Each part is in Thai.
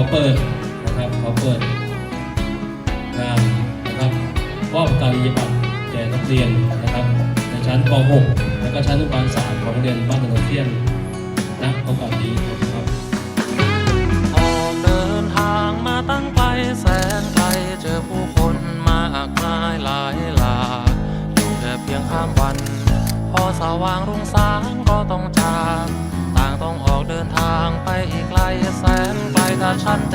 อเปิดนะครับขอเปิดงานนะครับมอบการยบัตรแก่นักเรียนนะครับในชั้นป .6 และก็ชั้นอนุบาล3ของโรงเรียนบ้านตะโนเทียนณโอกาสนี้นะครับออกเดินทางมาตั้งไกลแสนไกลเจอผู้คนมากมายหลายหลากอยู่แค่เพียงข้ามวัน พอสว่างรุ่งสางก็ต้องจาก ต่างต้องออกเดินทางไปอีกไกลแสนไกล ถ้าฉันจ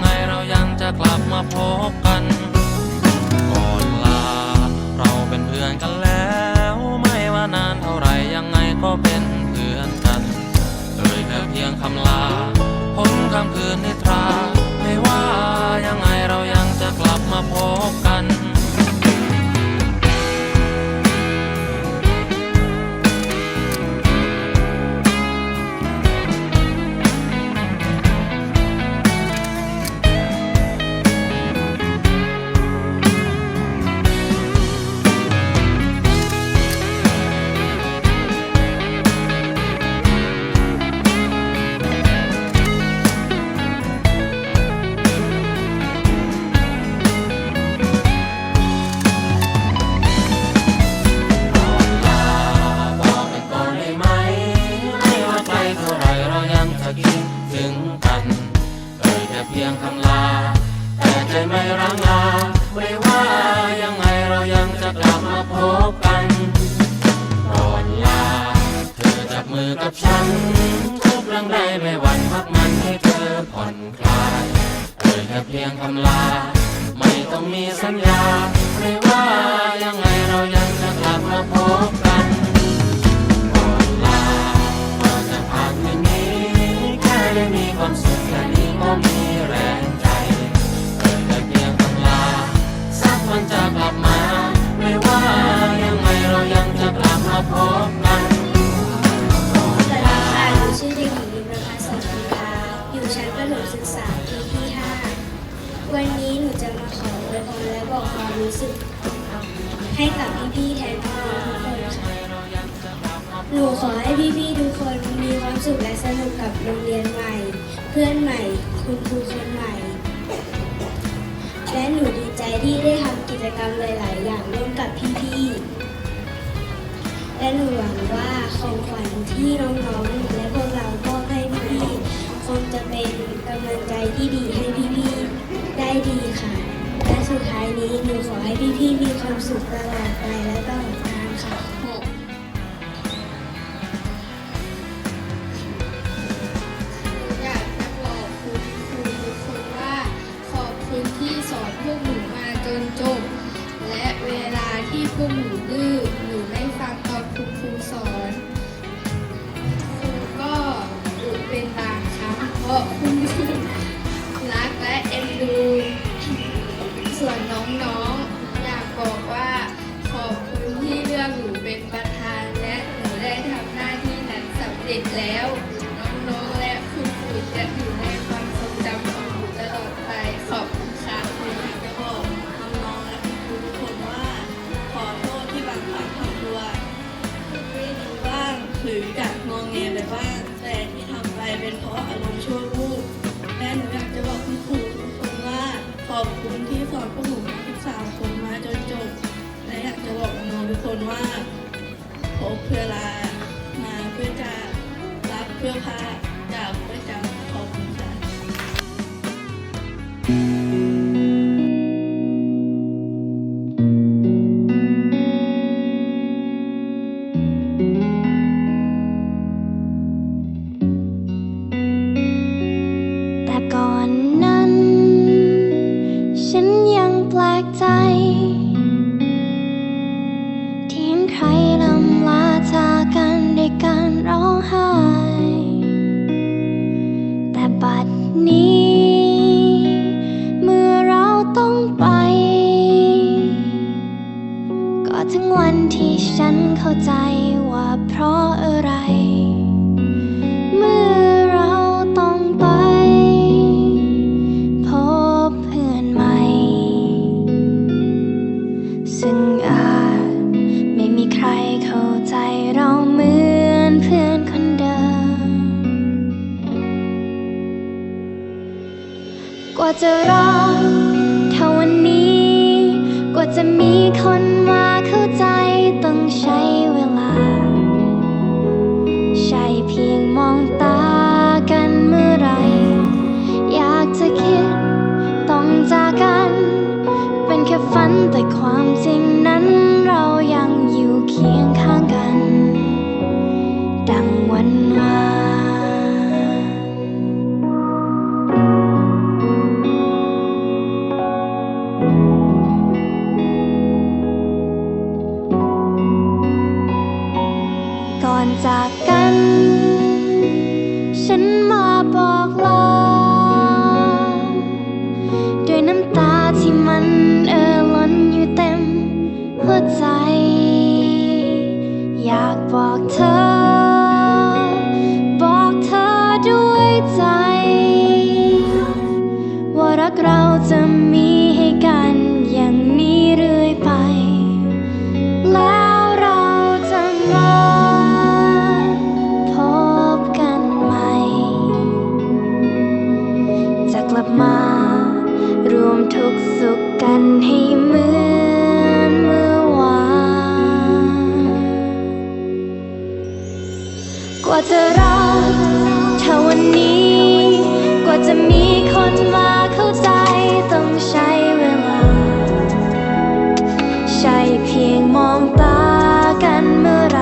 ไงเรายังจะกลับมาพบกัน ก่อนลา เราเป็นเพื่อนกันแล้ว ไม่ว่านานเท่าไหรยังไงก็เป็นเพื่อนกันเอ่ยแค่เพียงคำลาพ้นคำคืนนิทรา ไม่ว่ายังไงเรายังจะกลับมาพบ พียงคำลา แต่ใจไม่ร้งลาไม่ว่ายังไงเรายังจะกลับมาพบกันก่อนลา เธอจับมือกับฉัน ทุกเรื่องใดไม่หวั่นพักมันให้เธอผ่อนคลายเอ่ยแค่เพียงคำลา ไม่ต้องมีสัญญาไม่ว่ายังไงเรายังจะกลับมาพบกันก่อนลาก่อจะผ่านคืนนี้แค่ได้มีความสุข ก็มีแรงใจเอ่ยแค่เพียงคำลาสักวันจะกลับมา ไม่ว่ายังไงเรายังจะกลับมาพบกันสวัสดีค่ะหนูชื่อเด็กหญิงนิมรพัฒน์สันติภาอยู่ชั้นประถมศึกษาปีที่5วันนี้หนูจะมาขออวยพรและบอกความรู้สึก ให้กับพี่ๆแทนพี่น้องทุกคนค่ะ หนูขอให้พี่ๆทุกคนมีความสุขและสนุกกับโรงเรียนใหม่ พื่อนใหม่ คุณครูคนใหม่ และหนูดีใจที่ได้ทำกิจกรรมหลาย ๆ อย่างร่วมกับพี่ๆ และหนูหวังว่าของขวัญที่น้อง ๆ และพวกเรามอบให้พี่ๆ คงจะเป็นกำลังใจที่ดีให้พี่ๆ ได้ดีค่ะ และสุดท้ายนี้หนูขอให้พี่ๆ มีความสุขตลอดไปและตลอด ค พื่อพาจากเพื่อจำขอบคุณค่ะแต่ก่อนนั้น ฉันยังแปลกใจ กว่าจะรอเท่าวันนี้ กว่าจะมีคนมาเข้าใจต้องใช้เวลา ใช่เพียงมองตากันเมื่อไร อยากจะคิดต้องจากกัน เป็นแค่ฝันแต่ความจริง บอกลา จะรอเท่าวันนี้กว่าจะมีคนมาเข้าใจต้องใช้เวลา ใช่เพียงมองตากันเมื่อไร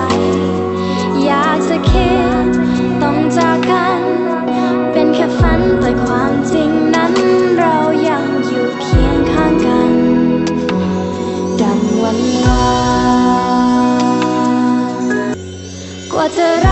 อยากจะคิดต้องจากกัน เป็นแค่ฝันแต่ความจริงนั้นเรายังอยู่เคียงข้างกัน ดังวันวานกว่าจะรอ